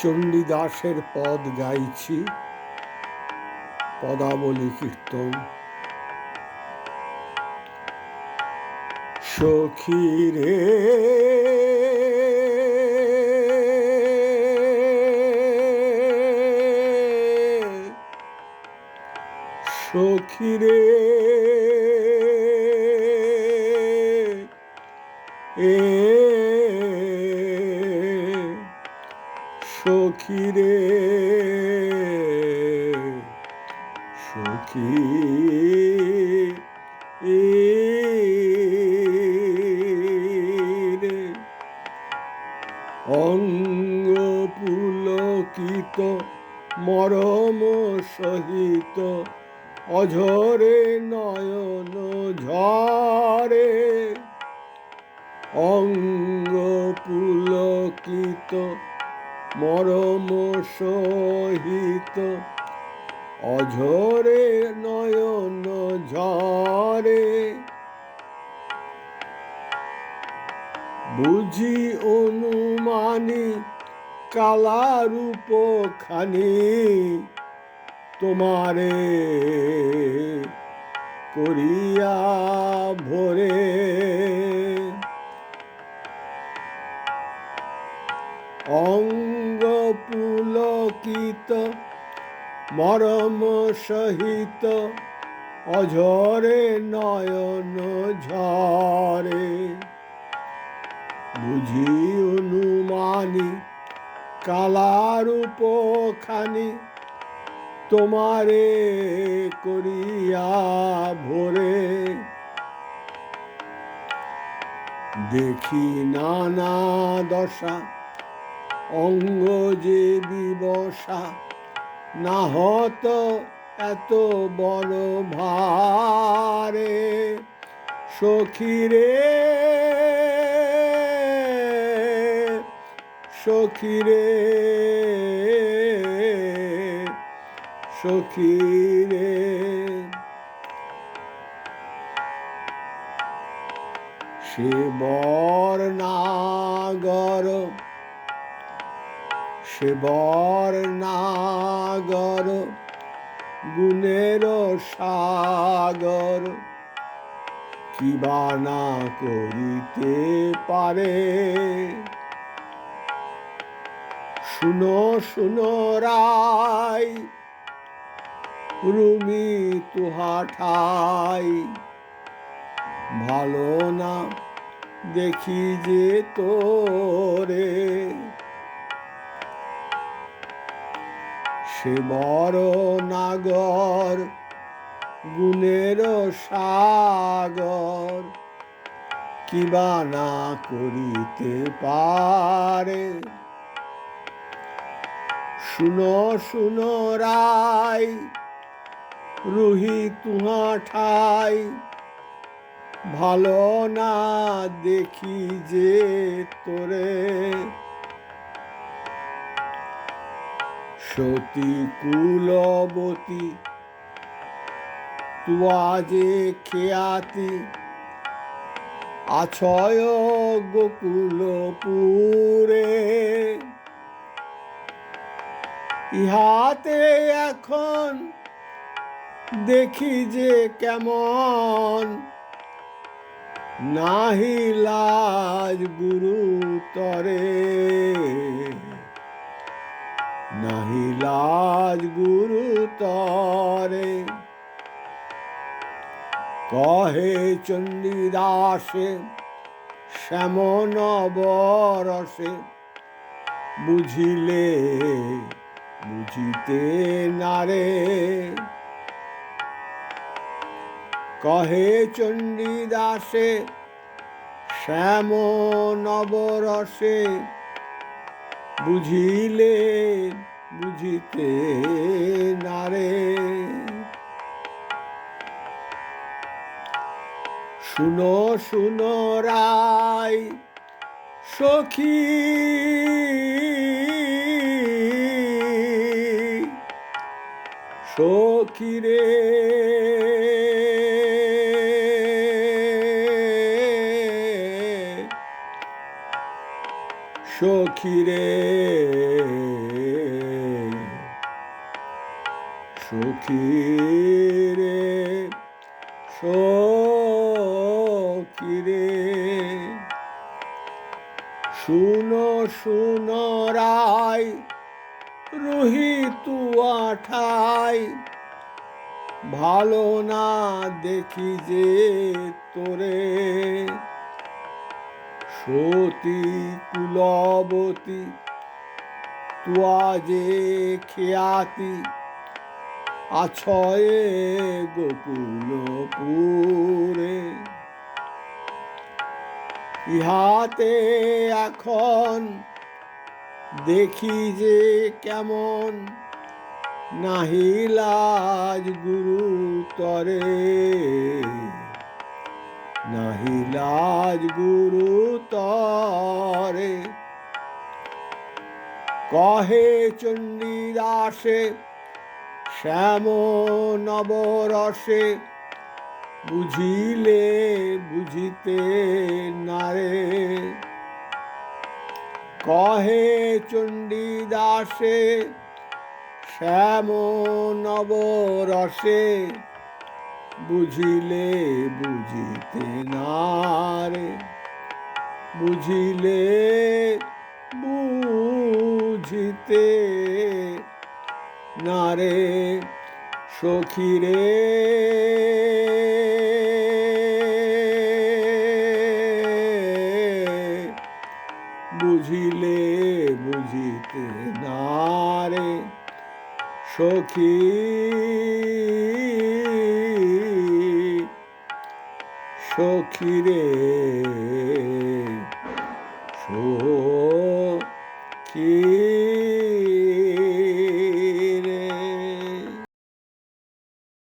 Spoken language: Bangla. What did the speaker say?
চণ্ডীদাসের পদ গাইছি পদাবলী কীর্তন। সখী রে সখী রে এ সখী রে সখী রে। অঙ্গ পুলকিত মরম সহিত অঝরে নয়ন ঝরে। অঙ্গ পুলকিত মরম সহিত অঝরে নয়ন ঝরে। বুঝি অনুমানি কালারূপ খানি তোমারে করিয়া ভরে। অঙ্গ পুলকিত, মরম সহিত, অঝরে নয়ন ঝরে। বুঝি অনুমানি কালারূপ খানি তোমারে করিয়া ভরে। দেখি নানা দশা অঙ্গ যে বিবসা না হত এত বড় ভারে। সখীরে সখীরে সখীরে। সে বর নাগর সে বর নাগর, গুণের সাগর। কি বা না করিতে পারে? শুনো শুনো রায় রুমি তুহা ঠাই। ভালো না দেখি যে তোরে। সে বড় নাগর, গুণের সাগর। কিবা না করিতে পারে? শুনো শুনো রায়, রুহি তুহা ঠাই। ভালো না দেখি যে তোরে সতী কুলবতী তুয়া যে খেয়াতি, আছয় গোকুলপুরে ইহাতে এখন দেখি যে কেমন নাহি লাজ তরে নাহি লাজ গুরু তরে। কহে চণ্ডীদাসে শ্যামন বরসে, বুঝিলে, বুঝিতে নারে কহে চণ্ডীদাসে শ্যাম নবরসে বুঝিলে বুঝিতে নারে শুনো শুনো রায় সখী। সখী রে। সখিরে। সখিরে সখিরে। শুনো শুনো রায় রুহি তুয়া ঠাই ভালো না দেখি যে তোরে। সতী কুলবতী তুয়া যে খেয়াতি আছয়ে গোকুলপুরে। ইহাতে এখন দেখি যে কেমন নাহিলাজ গুরু নাহিলাজ গুরু তরে। কহে চণ্ডীদাসে শ্যাম নবরসে বুঝিলে বুঝিতে নারে। কহে চণ্ডীদাসে শ্যাম নবরসে বুঝিলে বুঝিতে নারে বুঝিলে বুঝিতে নারে সখিরে বুঝিলে বুঝিতে নারে সখী। সখিরে। সখী